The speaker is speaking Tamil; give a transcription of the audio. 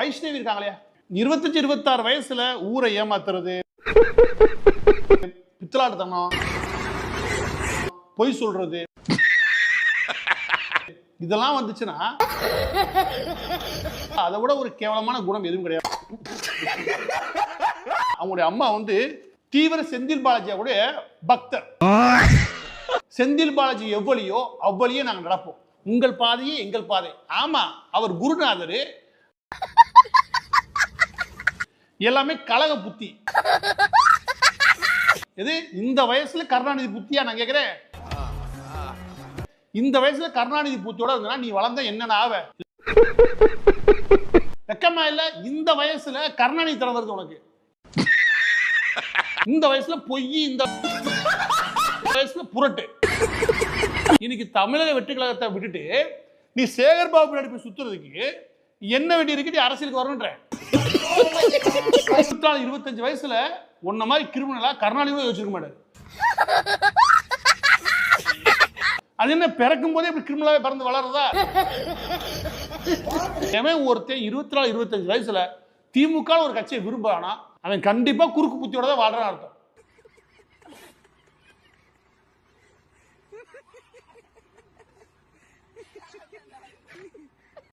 வைஷ்ணவி இருக்காங்களே இருபத்தஞ்சு இருபத்தாறு வயசுல ஊரை ஏமாத்துறது. பித்தலாட்டுத்தனம். பொய் சொல்றது. இதெல்லாம் வந்துச்சுன்னா அதை விட ஒரு கேவலமான குணம் எதுவும் கிடையாது. அவங்களுடைய அம்மா வந்து தீவிர செந்தில் பாலாஜியாவுடைய பக்தர். செந்தில் பாலாஜி எவ்வளியோ அவ்வளியோ நாங்கள் நடப்போம். உங்கள் பாதையே எங்கள் பாதை. ஆமா அவர் குருநாதர் எல்லாமே கழக புத்தி. எது? இந்த வயசுல கருணாநிதி புத்தியா நான் கேக்குறேன்? இந்த வயசுல கருணாநிதி புத்தியோட இருந்தா நீ வளர்ந்த என்னென்ன ஆவ? வெக்கமா இல்ல? இந்த வயசுல கருணாநிதி தரம் வருது உனக்கு. இந்த வயசுல பொய் இந்த வயசுல புரட்டு. இன்னைக்கு தமிழக வெற்றி கழகத்தை விட்டுட்டு நீ சேகர் பாபு சுத்துறதுக்கு என்ன வேண்டி இருக்குது? அரசியலுக்கு வரணுன்ற. இருபத்தஞ்சு வயசுல உன்ன மாதிரி கிரிமினலா கருணாநிதி கூட யோசிச்சிருக்க மாட்டாரு. அது என்ன பிறக்கும் போதே இப்படி கிரிமினலாவே பிறந்து வளருதா? ஒருத்தன் இருபத்தி நாலு இருபத்தஞ்சு வயசுல திமுக ஒரு கட்சியை விரும்புறானா அவன் கண்டிப்பா குறுக்கு புத்தியோட தான் வாழ்றான் அர்த்தம்.